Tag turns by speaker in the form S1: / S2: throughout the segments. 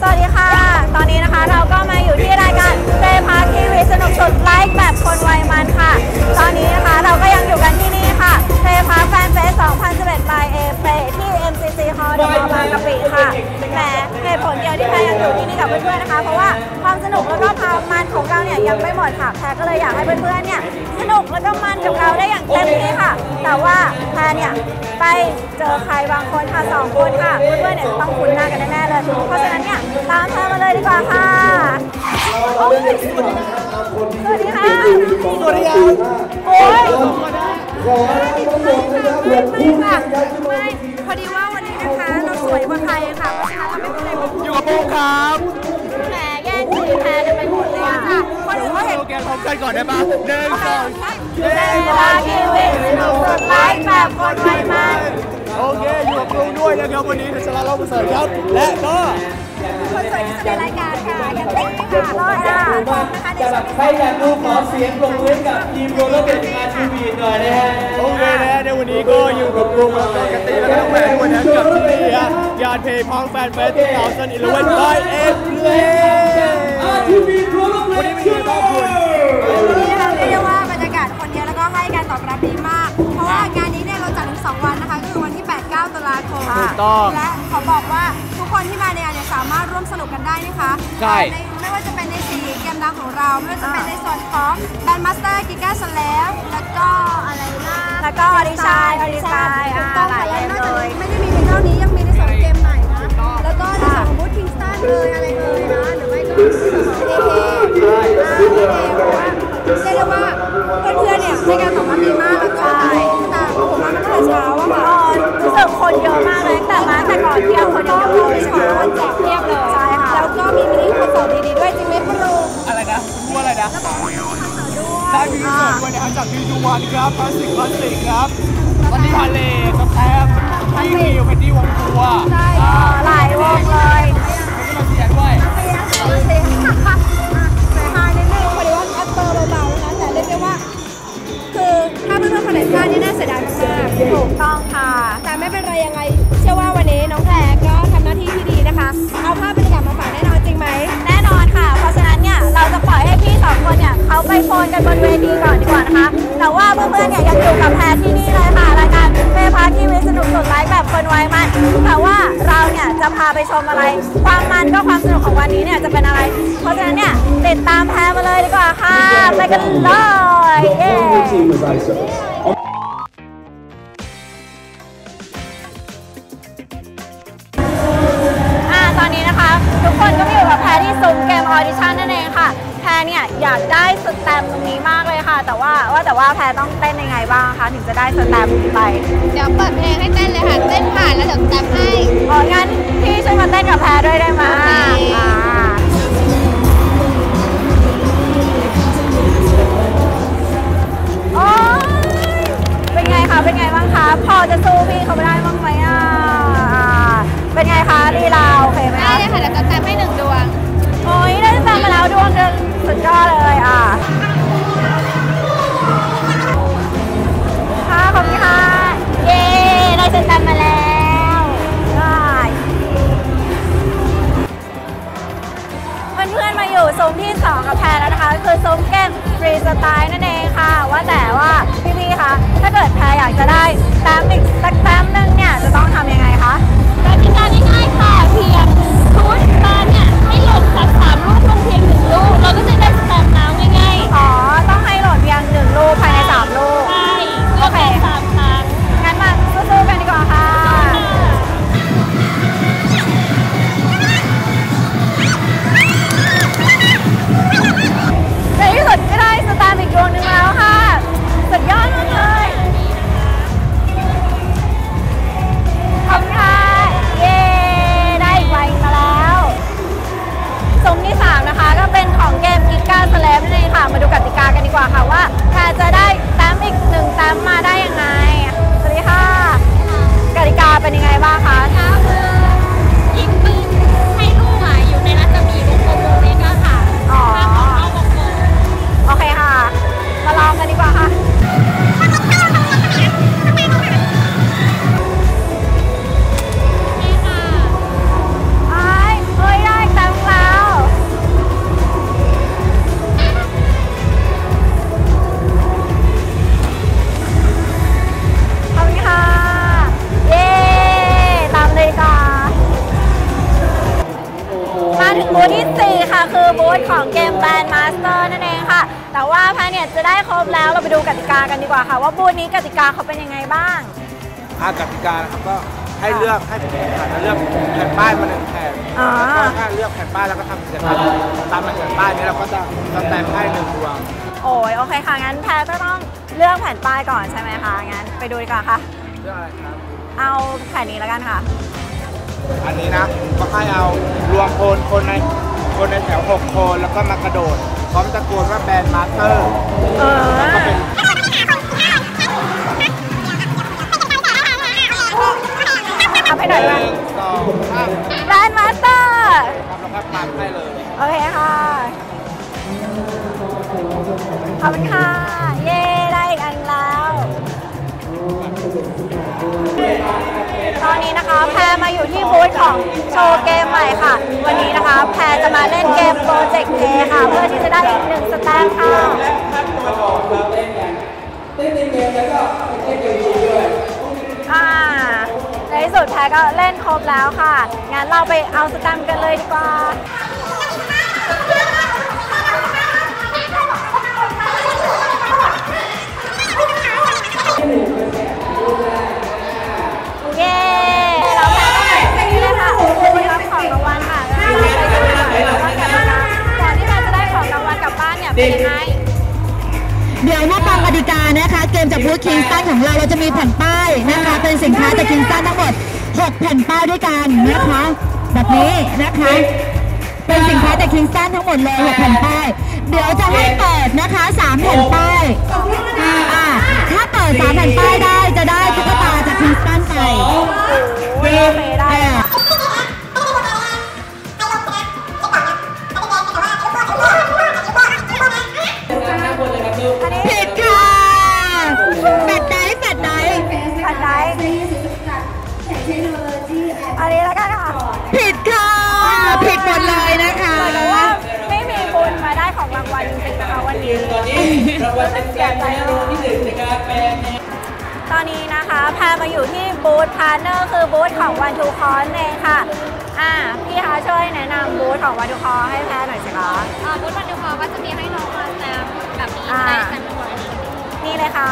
S1: สวัสดีค่ะ ตอนนี้นะคะเราก็มาอยู่ที่รายการเตพาร์ทีวีสนุกสุดไลฟ์แบบคนวัยมันค่ะ ตอนนี้นะคะเราก็ยังอยู่กันที่นี่ค่ะเตพาร์แฟนเฟส2011 by A Play ที่ MCC Hall เดอะมอลล์บางกะปิค่ะ ตุผลเดียวที่แพรยังอยู่ที่นี่กับเพื่อนๆนะคะ เพราะว่าความสนุกแล้วก็ความมันของเราเนี่ยยังไม่หมดค่ะแพรก็เลยอยากให้เพื่อนๆเนี่ยสนุกแล้วก็มันกับเราได้อย่างเต็มที่ค่ะ แต่ว่าแพรเนี่ยไปเจอใครบางคนค่ะสองคนค่ะเพื่อนๆเนี่ยต้องคุ้นหน้ากันแน่ๆเลยเพราะฉะนั้นเนี่ยตามแพรมาเลยดีกว่าค่ะโอ้ยสวัสดีค่ะ
S2: สวัสดีครับ
S1: โอ้ย
S2: ขอทั้งหมดนะครับหกคู่ที่จะย้ายขึ้นมา
S1: ไม่พอดีว่าวันนี้นะคะเรา สวยกว่าใครค่ะเพราะฉะนั้นเราไม่มีอะไรมาพูด
S3: อยู่กับโป้งครับ
S1: แหมแย่งสีแพรกันไปหมดเลยอะค่ะคนอื่นเขาเห็น
S3: โอเคพร้อมกันก่อนได้ปะหนึ่งสอง
S1: เวลาทีวีสนุกสุดไลฟ์แบบคนไวมัน
S3: โอเค อยู่กับกรุงด้วยนะครับวันนี้เดชลาเล่าประเสริฐครับ และก็
S1: คนสวยที่สุดในรายการค่ะอย่างนี้ค่ะรอดค่ะนะคะในช่วง
S4: ใครอยากดูขอเสียงปรบมือกับทีมโรลเลอร์เบดงานทีวีหน่อยนะฮะ
S3: โอเคนะในวันนี้ก็อยู่กับกรุงแล้วก็กติแล้วก็น้องแหวนด้กับที่นี่ฮะยานเพย์พองแฟนเฟส2011 by A Play
S4: ทีวีโรลเลอร์เบ
S3: วันนี้เป็นยังไงบ้างคุณ
S5: วันนี้นะคะเรียกได้ว่าบรรยากาศคนเยอะแล้วก็ให้การตอบรับดีมาก เพราะว่างานนี้เนี่ยเราจัดถึง2วันนะคะคือวันที่ 8 9 ตุลาคมและขอบอกว่าทุกคนที่มาใน สามารถร่วมสนุกกันได้นะคะ
S3: ใช่
S5: ในไม่ว่าจะเป็นในสีเกมดังของเรา ไม่ว่าจะเป็นในส่วนของแบนด์มาสเตอร์กิก้าสแลมแล้วก็อะไรนะ
S1: แล้วก็ออดิชั่นออดิชั่น
S5: ถู
S1: อ่าก
S5: ต้อง
S1: หลาย
S5: และ
S1: เล่ม
S5: นอก
S1: เล
S5: จาก
S1: ย
S5: นี้ไม่ได้มีเพียงเท่านี้ยังมีในส่วนของเกมใหม่นะ แล้วก็ในส่วนของบูธคิงสตันเอยอะไรเอ่ยนะหรือไม่ก็ในส่วนของเอเอเอเอเรียกได้ว่าเพื่อนๆเนี่ยให้การตอบรับดีมากแล้วก็ตามผมมาตั้งแต่เช้าอะค่ะ
S1: รู้สึกคนเยอะมากเลยตั้งแต่มาแต่ก่อนเที่ยง
S5: ตด้วยได้มีคอนเสิร์ตด้วย
S3: นะครับจากดีจูวันครับคลาสสิกคลาสสิกครับวันนี้ทะเลสแตมพี่มิวเป็นที่วงตัว
S5: ใช่
S1: อ๋อหลายวงเลย
S3: มาเสียด้วย
S5: เสียงเสียงเสียงใส่ฮานิดนึงพอดีว่าแอปเปิลเบาๆนะคะแต่เรียกได้ว่า คือถ้าเพื่อนๆคนไหนพลาดนี่น่าเสียดายมากๆ
S1: ถูกต้องค่ะ
S5: แต่ไม่เป็นไรยังไง เชื่อว่าวันนี้น้องแพรก็ทำหน้าที่ที่ดีนะคะ เอาภาพบรรยากาศ
S1: เขาไปโฟนกันบนเวทีก่อนดีกว่านะคะ แต่ว่าเพื่อนๆเนี่ยยังอยู่กับแพรที่นี่เลยค่ะรายการเมพาร์ทีวีสนุกสุดไลฟ์แบบคนไวมันแต่ว่าเราเนี่ยจะพาไปชมอะไร ความมันก็ความสนุกของวันนี้เนี่ยจะเป็นอะไร เพราะฉะนั้นเนี่ยติดตามแพรมาเลยดีกว่าค่ะ ไปกันเลยเย้ รเนี่ยอยากได้สแตมป์ตรงนี้มากเลยค่ะ แต่ว่าว่าแต่ว่าแพรต้องเต้นยังไงบ้างคะถึงจะได้สแตมป์นี้ไป
S5: เดี๋ยวเปิดเพลงให้เต้นเลยค่ะ เต้นผ่านแล้วเดี๋ยวแจมให้
S1: อ๋องั้นพี่ช่วยมาเต้นกับแพรด้วยได้ไหม
S5: โอเค
S1: อ่าโอ๊ยเป็นไงคะเป็นไงบ้างคะ พอจะสู้พี่เขาไม่ได้บ้างไหมอะอ่าเป็นไงคะลีลาโอเคไหม
S5: ได้
S1: คะ
S5: เลยค่ะเดี๋ยวจะแจมให้หนึ่งดวง
S1: โอ้ยได้สแตมป์มาแล้วดวงหนึ่ง สุดยอดเลยอะค่ะขอบคุณค่ะ เย้ได้สแตมป์มาแล้วได้เพื่อนๆมาอยู่ซุ้มที่ 2 กับแพรแล้วนะคะ คือซุ้มเกมฟรีสไตล์นั่นเองค่ะ ว่าแต่ว่าพี่ๆคะถ้าเกิดแพรอยากจะได้แต้มอีกสักแต้มนึงเนี่ยจะต้องทำยังไงคะ
S5: กติกาง่ายๆค่ะเพียงชุด บานเนี่ยให้หล่นจากสามลูกลงเพียงหนึ่งลูกเราก็จะได้สแตมป์น้ำง่าย
S1: อ๋อ ต้องให้โหลดเพียงหนึ่งลูกภายใน3ลูก
S5: ๆใช่เลือกได้สามครั้ง
S1: งั้นมาสู้ๆกันดีกว่าค่ะ แต่ว่าแพนเนี่ยจะได้ครบแล้วเราไปดูกติกากันดีกว่าค่ะ ว่าบูธนี้กติกาเขาเป็นยังไงบ้าง
S3: อากติกานะครับก็ให้เลือกให้ผู้แข่งขันเลือกแผ่นป้ายมาหนึ่งแผ่น
S1: อ๋อ
S3: แล้วก็ถ้าเลือกแผ่นป้ายแล้วก็ทำกิจกรรมตามแผ่นป้ายนี้เราก็จะสแตมป์ให้หนึ่งดวง
S1: โอ้ยโอเคค่ะงั้นแพรก็ต้องเลือกแผ่นป้ายก่อนใช่ไหมคะงั้นไปดูดีกว่าค่ะ
S3: เลือกอะไรครับ
S1: เอาแผ่นนี้แล้วกันค่ะ
S3: อันนี้นะก็ให้เอารวมคนคนในคนในแถว6คนแล้วก็มากระโดดพ ร้อมตะโกนว่าแบรนด์มาสเตอร์
S1: เออ
S3: แล้วก็เป็น
S1: เอาไหน่อย
S3: ห
S1: มา
S3: นึ่งสองสาม
S1: แบรนด์มาสเตอร์
S3: ครับแล้วก็ปัดให้เลย
S1: โอเคค่ะ ขอบคุณค่ะ เย้ ได้อีกอันแล้ว ตอนนี้นะคะ แพรมาอยู่ที่บูธของโชว์เกมใหม่ค่ะ วันนี้นะคะ แพรจะมาเล่นเกม เจกต์เพค่ะ เพื่อที่จะได้อีกหนึ่งสแตมป์ค่ะอ่าในที่สุดแพ้ก็เล่นครบแล้วค่ะ งั้นเราไปเอาสแตมป์กันเลยดีกว่า ลกลับบ้านเนี่ยเป็นยังไง
S6: เดี๋ยวมาฟังกติกานะคะ เกมจากบูธคิงสตันของเราเราจะมีแผ่นป้ายนะคะ เป็นสินค้าจากคิงสตันทั้งหมด 6 แผ่นป้ายด้วยกันนะคะแบบนี้นะคะ เป็นสินค้าจากคิงสตันทั้งหมดเลย6แผ่นป้าย เดี๋ยวจะให้เปิดนะคะ 3 แผ่นป้ายอ่าถ้าเปิด 3 แผ่นป้ายได้จะได้ตุ๊กตาจากคิงสตันไป
S1: โอ้ยโอเคได้
S6: อั
S1: นนี้
S6: แล้
S1: วกันค่ะ
S6: ผิดค่ะ ผิดหมดเลยนะคะ
S1: แต่ว่าไม่มีบุญมาได้ของรางวัลจริงๆนะคะวันนี้
S4: ตอนนี้รางวัลเป็นแกนไทยรูที่หนึ่งนะครับเป็น
S1: ตอนนี้นะคะแพรมาอยู่ที่บูธพาร์ทเนอร์คือบูธของวันทูคอนเองค่ะอ่าพี่คะช่วยแนะนำบูธของวันทูคอให้แพรหน่อยสิคะ
S5: อ่าบูธวันดูคอก็จะมีให้น้องมาแซมแบบนี้
S1: อ่า
S5: ได้แซมทั้งหมดอันนี้
S1: นี่เลยค่ะ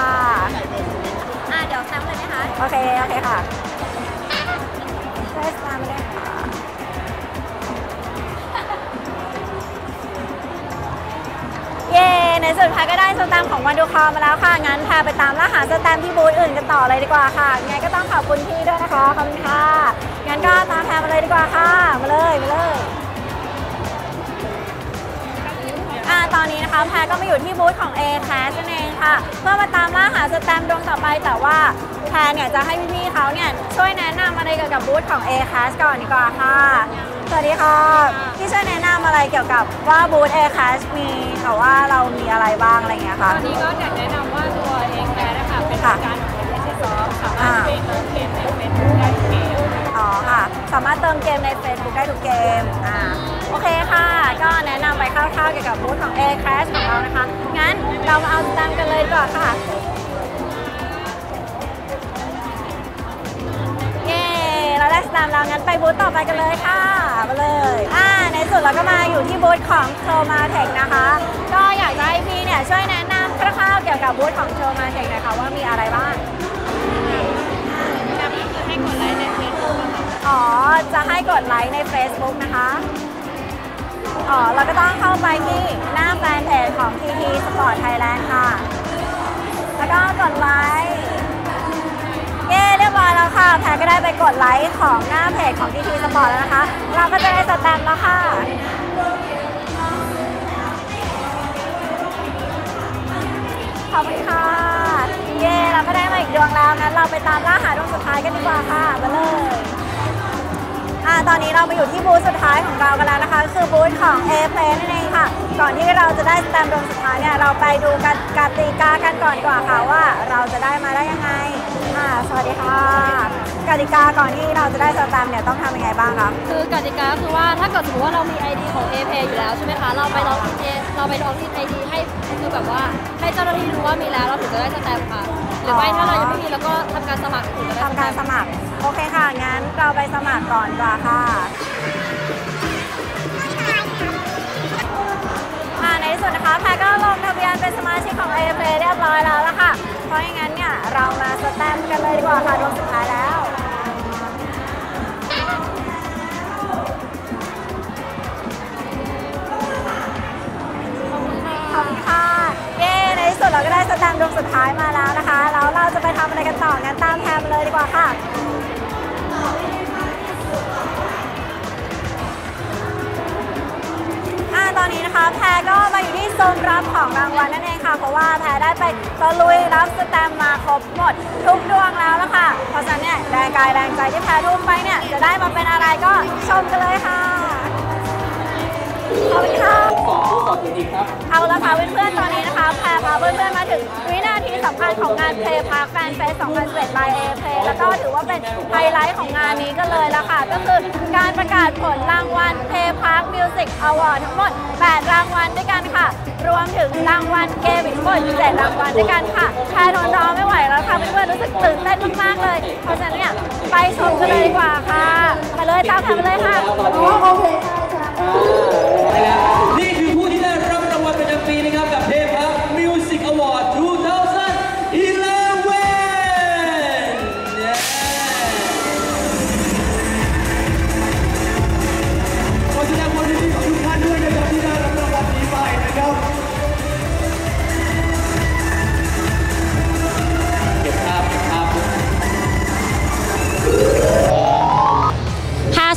S5: อ่าเดี๋ยวแซมเลยไหมคะ
S1: โอเคโอเคค่ะ ช่วยตามเลยค่ะเย้ในสุดท้ายก็ได้สแตมป์ของวันดูคอมาแล้วค่ะ งั้นพาไปตามล่าหาสแตมป์ที่บูธอื่นกันต่อเลยดีกว่าค่ะไงก็ต้องขอบคุณพี่ด้วยนะคะ ขอบคุณค่ะ งั้นก็ตามแพรมาเลยดีกว่าค่ะ มาเลย มาเลย อ่าตอนนี้นะคะแพรก็มาอยู่ที่บูธของ A c a s นั่นเองค่ะ เพื่อมาตามล่าหาสแตมป์ดวงต่อไปแต่ว่าแพรเนี่ยจะให้พี่ๆเขาเนี่ยช่วยแนะนำอะไรเกี่ยวกับบูธของ A c a s ก่อนดีกว่าค่ะ สวัสดีค่ะ พี่ช่วยแนะนำอะไรเกี่ยวกับว่าบูธ A c a s มีแต่ว่าเรามีอะไรบ้างอะไรอย่างเงี้ยค่ะ
S7: ตอนนี้ก็อยากแนะนำว่าตัวเองแคร์นะคะเป็น
S1: ค่ะ
S7: การของเอชซอฟสามาร
S1: อ่า
S7: ถไปเติมเกมในเฟซบุ๊กได้ทุกเกม
S1: อ๋อค่ะ สามารถเติมเกมใน Facebook ได้ทุกเกม แนะนำไปคร่าวๆเกี่ยวกับบูธของ A Crash ของเรานะคะ งั้นเรามาเอาสแตมป์กันเลยดีกว่อนค่ะ เย้ เราได้สแตมป์แล้ว งั้นไปบูธต่อไปกันเลยค่ะ มาเลย อ่า ในสุดเราก็มาอยู่ที่บูธของโชมาเทคนะคะ ก็อยากจะให้พี่เนี่ยช่วยแนะนำคร่าวๆเกี่ยวกับบูธของโชมาเทคหน่อยค่ะว่ามีอะไรบ้าง
S7: แบบนี้คือให้กดไลค์ในเฟซบุ๊กค่ะ
S1: อ๋อ จะให้กดไลค์ใน Facebook นะคะ อ๋อเราก็ต้องเข้าไปที่หน้าแฟนเพจของ TT Sport Thailand ค่ะ แล้วก็กดไลค์เย้เรียบร้อยแล้วค่ะ แพรก็ได้ไปกดไลค์ของหน้าเพจของ TT Sport แล้วนะคะ เราก็จะได้สแตมป์แล้วค่ะขอบคุณค่ะ เย้เราก็ได้มาอีกดวงแล้ว งั้นเราไปตามล่าหาดวงสุดท้ายกันดีกว่าค่ะมาเลย อ่าตอนนี้เรามาอยู่ที่บูธสุดท้ายของเรากันแล้วนะคะคือบูธของ A Play นั่นเองค่ะ ก่อนที่เราจะได้สแตมป์ดวงสุดท้ายเนี่ยเราไปดูกันกติกากันก่อนดีกว่าค่ะว่าเราจะได้มาได้ยังไงอ่าสวัสดีค่ะกติกาก่อนที่เราจะได้สแตมป์เนี่ยต้องทำยังไงบ้างคะ
S7: คือกติกาคือว่าถ้าเกิดสมมติว่าเรามี ID ของ a p อยู่แล้วใช่ไหมคะเราไปลองอินเอเราไปลองอิน ID ให้คือแบบว่าให้เจ้าหน้าที่รู้ว่ามีแล้วเราถึงจะได้สแตมป์ค่ะหรือไม่ถ้าเรายังไม่มีเราก็ทำการสมัครถึงจะได้
S1: ทำการสมัคร โอเคค่ะ งั้นเราไปสมัครก่อนกว่าค่ะค่ในที่สุดนะคะแพรก็ลงทะเบียนเป็นสมาชิกของ a f a เรียบร้อยแล้วละค่ะ เพราะงั้นเนี่ยเรามาสแตมป์กันเลยดีกว่าค่ะดวงสุดท้ายแล้วขอบคุณค่ะเย้ในที่สุดเราก็ได้สแตมป์ดวงสุดท้ายมาแล้วนะคะ แล้วเราจะไปทำอะไรกันต่องั้นตามแพรมเลยดีกว่าค่ะ ตอนนี้นะคะ แพรก็มาอยู่ที่โซนรับของรางวัลนั่นเองค่ะ เพราะว่าแพรได้ไปตะลุยรับสแตมป์มาครบหมด ทุกดวงแล้วละค่ะ เพราะฉะนั้นเนี่ยแรงกายแรงใจที่แพรทุ่มไปเนี่ยจะได้มาเป็นอะไรก็ชมกันเลยค่ะ ขอบคุณค่ะ
S4: สองผู้ต่อถึงอีกครับ
S1: เอาละค่ะเพื่อนๆ ตอนนี้นะคะแพรพาเพื่อนๆ มาถึงวินาทีสำคัญของงาน Play Park Fan Fest 2011 by A Play แล้วก็ถือว่าเป็นไฮไลท์ของงานนี้กันเลยละค่ะ ก็คือการประกาศผลรางวัล Play Park Music Award ทั้งหมด 8 รางวัลด้วยกันค่ะ รวมถึงรางวัลเกมอีกทั้งหมด7รางวัลด้วยกันค่ะแพรทนรอไม่ไหวแล้วค่ะเพื่อนๆ รู้สึกตื่นเต้นมากๆ เลย เพราะฉะนั้นเนี่ยไปชมกันเลยดีกว่าค่ะไปเลยตามแพรไปเลยค่ะ
S4: นี่คือ ผู้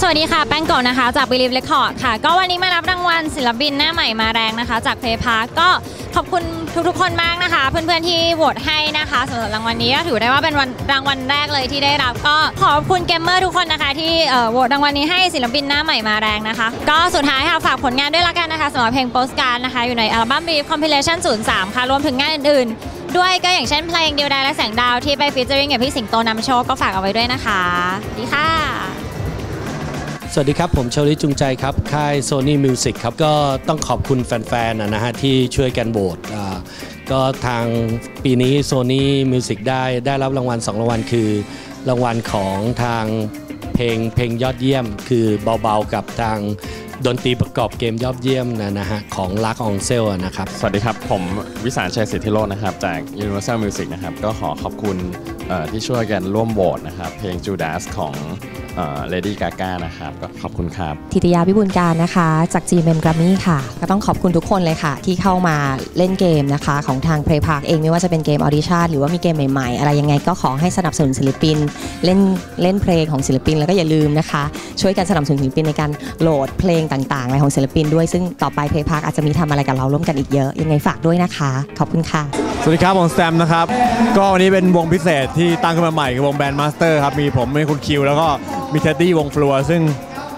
S4: วัสดีค่ะ
S7: แป้งโกะนะคะ จาก Believe Record ค่ะ ก็วันนี้มารับรางวัลศิลปินหน้าใหม่มาแรงนะคะ จาก Play Park ก็ขอบคุณทุกๆคนมากนะคะ เพื่อนๆที่โหวตให้นะคะสำหรับรางวัลนี้ก็ถือได้ว่าเป็นวันรางวัลแรกเลยที่ได้รับ ก็ขอบคุณเกมเมอร์ทุกคนนะคะ ที่โหวตรางวัลนี้ให้ศิลปินหน้าใหม่มาแรงนะคะ ก็สุดท้ายค่ะฝากผลงานด้วยละกันนะคะสำหรับเพลง Postcard นะคะ อยู่ในอัลบั้ม Believe Compilation 03ค่ะรวมถึงงานอื่นๆ ด้วยก็อย่างเช่นเพลงเดียวดายและแสงดาวที่ไปฟีเจอริงกับพี่สิงโตนำโชคก็ฝากเอาไว้ด้วยนะคะดีค่ะ
S8: สวัสดีครับ ผมเชลิจุงใจครับ ค่าย Sony Music ครับ ก็ต้องขอบคุณแฟนๆนะฮะที่ช่วยกันโหวตอ่าก็ทางปีนี้ Sony Music ได้ได้รับรางวัล 2 รางวัลคือ รางวัลของทางเพลงเพลงยอดเยี่ยม คือเบาๆกับทางดนตรีประกอบเกมยอดเยี่ยมนะนะฮะของลักอองเซลนะครับ
S9: สวัสดีครับ ผมวิสารชัยสิทธิโรจน์นะครับ จาก Universal Music นะครับ ก็ขอขอบคุณ ที่ช่วยกันร่วมโหวตนะครับ เพลง Judas ของเอ่อ Lady Gaga นะครับก็ขอบคุณครับ
S10: ทิตยาพิบูลการนะคะ จาก GMM Grammy ค่ะ ก็ต้องขอบคุณทุกคนเลยค่ะ ที่เข้ามาเล่นเกมนะคะ ของทาง Play Park เองไม่ว่าจะเป็นเกม Audition หรือว่ามีเกมใหม่ๆ อะไรยังไงก็ขอให้สนับสนุนศิลปิน เล่นเล่นเพลงของศิลปิน แล้วก็อย่าลืมนะคะ ช่วยกันสนับสนุนศิลปินในการโหลดเพลงต่างๆอะไรของศิลปินด้วยซึ่งต่อไป Play Park อาจจะมีทำอะไรกับเราร่วมกันอีกเยอะยังไงฝากด้วยนะคะ ขอบคุณค่ะ
S3: สวัสดีครับผมแตมนะครับ ก็วันนี้เป็นวงพิเศษที่ตั้งขึ้นมาใหม่คือวงแบนด์มาสเตอร์ครับ มีผมมีคุณคิว แล้วก็มีเท็ดดี้วงฟลัวซึ่ง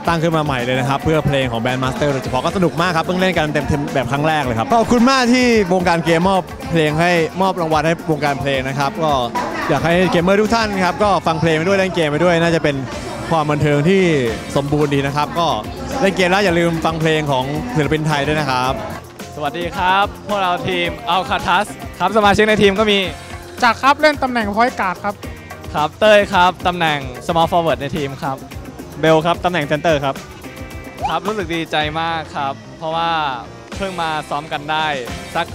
S3: ตั้งขึ้นมาใหม่เลยนะครับ เพื่อเพลงของแบนด์มาสเตอร์โดยเฉพาะก็สนุกมากครับ เพิ่งเล่นกันเต็มๆแบบครั้งแรกเลยครับ ขอบคุณมากที่วงการเกมมอบเพลงให้มอบรางวัลให้วงการเพลงนะครับ ก็อยากให้เกมเมอร์ทุกท่านครับก็ฟังเพลงไปด้วยเล่นเกมไปด้วย น่าจะเป็นความบันเทิงที่สมบูรณ์ดีนะครับ ก็เล่นเกมแล้วอย่าลืมฟังเพลงของศิลปินไทยด้วยนะครับ
S9: สวัสดีครับ พวกเราทีมอัลคาทัสครับสมาชิกในทีมก็มี
S11: จากครับเล่นตำแหน่งพอยการ์ดครับ
S9: ครับเต้ยครับตำแหน่ง small forward ในทีมครับ เบลครับตำแหน่งเซนเตอร์ครับ ครับรู้สึกดีใจมากครับ เพราะว่าเพิ่งมาซ้อมกันได้ สัก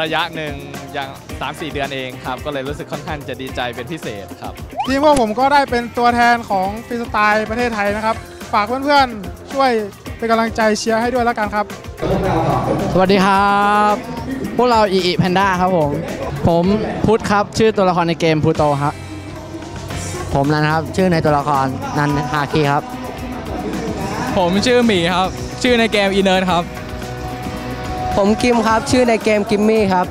S9: ระยะหนึ่งอย่าง 3-4 เดือนเองครับ ก็เลยรู้สึกค่อนข้างจะดีใจเป็นพิเศษครับ
S11: ทีมพวกผมก็ได้เป็นตัวแทนของฟรีสไตล์ประเทศไทยนะครับ ฝากเพื่อนๆช่วย เป็นกำลังใจเชียร์ให้ด้วยแล้วกันครับ
S12: สวัสดีครับ พวกเราอีอีแพนด้าครับผม ผมพุทธครับ ชื่อตัวละครในเกมพูโตครับ ผมนันครับ ชื่อในตัวละครนันฮาคีครับ
S9: ผมชื่อหมีครับ ชื่อในเกมอีเนิร์ครับ
S12: ผมกิมครับ ชื่อในเกมกิมมี่ครับ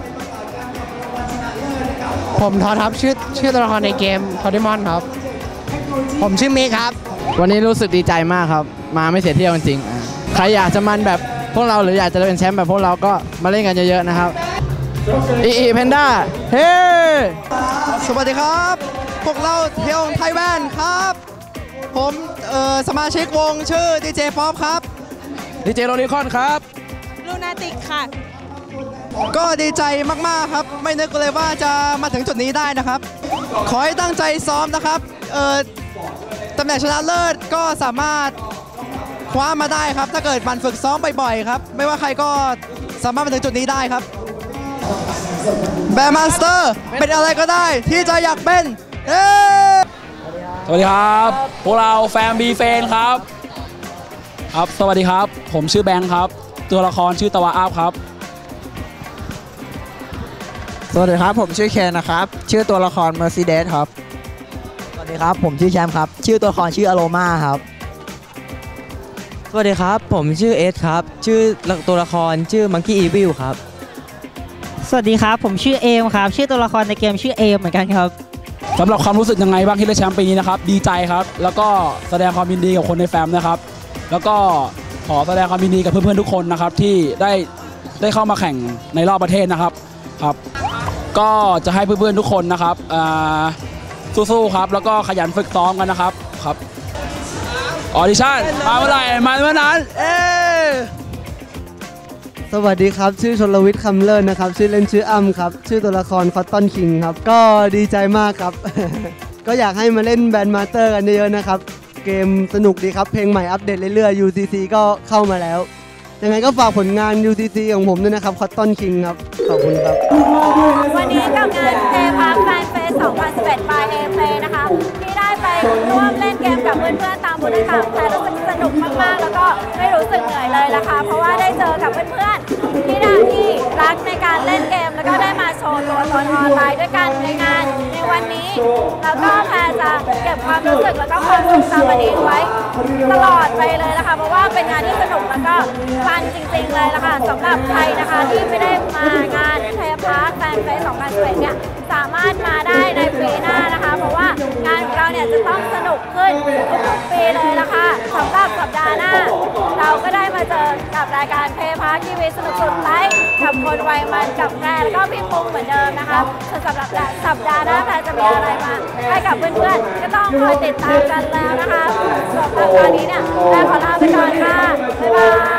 S12: ผมทอครับชื่อชื่อตัวละครในเกมทอดิมอนครับ ผมชื่อมิกครับ วันนี้รู้สึกดีใจมากครับ มาไม่เสียเที่ยวจริงๆอะใครอยากจะมันแบบพวกเราหรืออยากจะเป็นแชมป์แบบพวกเราก็มาเล่นกันเยอะๆนะครับอีอีแพนด้าเฮ้
S13: สวัสดีครับ พวกเราเที่ยวไทยแวนครับ ผมเอ่อสมาชิกวงชื่อดีเจป๊อปครับ
S12: ดีเจโรนิคอนครับ
S13: ลูนาติกค่ะ ก็ดีใจมากๆครับ ไม่นึกเลยว่าจะมาถึงจุดนี้ได้นะครับ ขอให้ตั้งใจซ้อมนะครับเอ่อตำแหน่งชนะเลิศก็สามารถ คว้ามาได้ครับ ถ้าเกิดมันฝึกซ้อมบ่อยๆครับ ไม่ว่าใครก็สามารถมาถึงจุดนี้ได้ครับแบร์มาสเตอร์เป็นอะไรก็ได้ที่จะอยากเป็น
S14: สวัสดีครับ พวกเราแฟมบีเฟนครับ ครับ สวัสดีครับ ผมชื่อแบงค์ครับ ตัวละครชื่อตะวะอาบครับ
S13: สวัสดีครับ ผมชื่อเคนนะครับ ชื่อตัวละคร Mercedes ครับ สวัสดีครับ ผมชื่อแชมป์ครับ ชื่อตัวละครชื่ออโรมาครับ
S15: สวัสดีครับ ผมชื่อเอสครับ ชื่อตัวละครชื่อมังกี้อีวิลครับ
S16: สวัสดีครับ ผมชื่อเอมครับ ชื่อตัวละครในเกมชื่อเอมเหมือนกันครับ
S14: สำหรับความรู้สึกยังไงบ้างที่ได้แชมป์ปีนี้นะครับ ดีใจครับ แล้วก็แสดงความยินดีกับคนในแฟมนะครับ แล้วก็ขอแสดงความยินดีกับเพื่อนๆทุกคนนะครับที่ได้ได้เข้ามาแข่งในรอบประเทศนะครับครับ ก็จะให้เพื่อนๆทุกคนนะครับอ่าสู้ๆครับ แล้วก็ขยันฝึกซ้อมกันนะครับครับ ออดิชั่นมาเมื่อไหร่มาเมื่อนั้นเอ๊
S17: สวัสดีครับ ชื่อชนลวิทย์คำเลิศนะครับ ชื่อเล่นชื่ออ้ำครับ ชื่อตัวละครคอตตอนคิงครับ ก็ดีใจมากครับ ก็อยากให้มาเล่นแบนด์มาสเตอร์กันเยอะๆนะครับ เกมสนุกดีครับ เพลงใหม่อัปเดตเรื่อยๆ UCC ก็เข้ามาแล้ว ยังไงก็ฝากผลงาน UCC ของผมด้วยนะครับคอตตอนคิงครับ ขอบคุณครับ
S1: วันนี้กับงานเ a พาร์คแฟนเฟส2011 by A Play นะคะที่ได้ไป ร่วมเล่นเกมกับเพื่อนๆตามบูธต่างๆแต่รู้สึกสนุกมากๆ แล้วก็ไม่รู้สึกเหนื่อยเลยนะคะเพราะว่าได้เจอกับเพื่อนๆที่ได้ที่รักในการเล่นเกม แล้วก็ได้มาโชว์ตัวตนออนไลน์ด้วยกันในงานในวันนี้ แล้วก็แพรจะเก็บความรู้สึกแล้วก็ความทรงจำวันนี้ไว้ ตลอดไปเลยนะคะ เพราะว่าเป็นงานที่สนุกแล้วก็มันจริงๆเลยละค่ะสำหรับใครนะคะที่ไม่ได้มางานเทพาร์คแฟนเฟส2011เนี่ยสามารถมาได้ในปีหน้า เนี่ยจะต้องสนุกขึ้นทุกๆปีเลยละค่ะสำหรับสัปดาห์หน้า เราก็ได้มาเจอกับรายการเพพาร์คทีวีสนุกสุดไลฟ์กับคนวัยมันกับแพรแล้วก็พี่ปุ้งเหมือนเดิมนะคะส่วนสำหรับสัปดาห์หน้าแพรจะมีอะไรมาให้กับเพื่อนๆก็ต้องคอยติดตามกันแล้วนะคะสำหรับตอนนี้เนี่ยแพรขอลาไปก่อนค่ะบ๊ายบาย